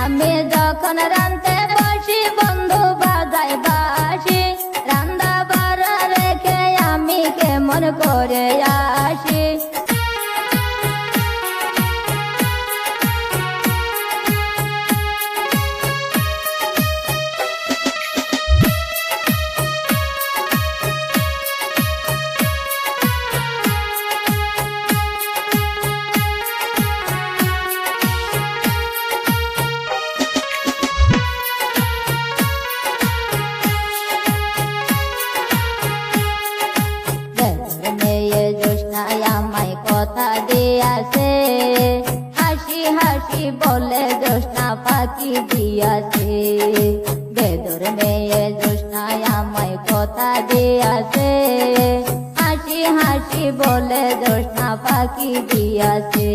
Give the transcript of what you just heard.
আমি যখন রানতে বসি বন্ধু বাজাই বাসি। রান্দা বাড়া রেখে আমি কেমন করে আসি? দিয়াছে হাসি হাসি বলে জোসনা পাখি দিয়াছে। বেদর মেয়ে জোসনায় আমায় কথা দিয়াছে। হাসি হাসি বলে জোসনা পাখি দিয়াছে।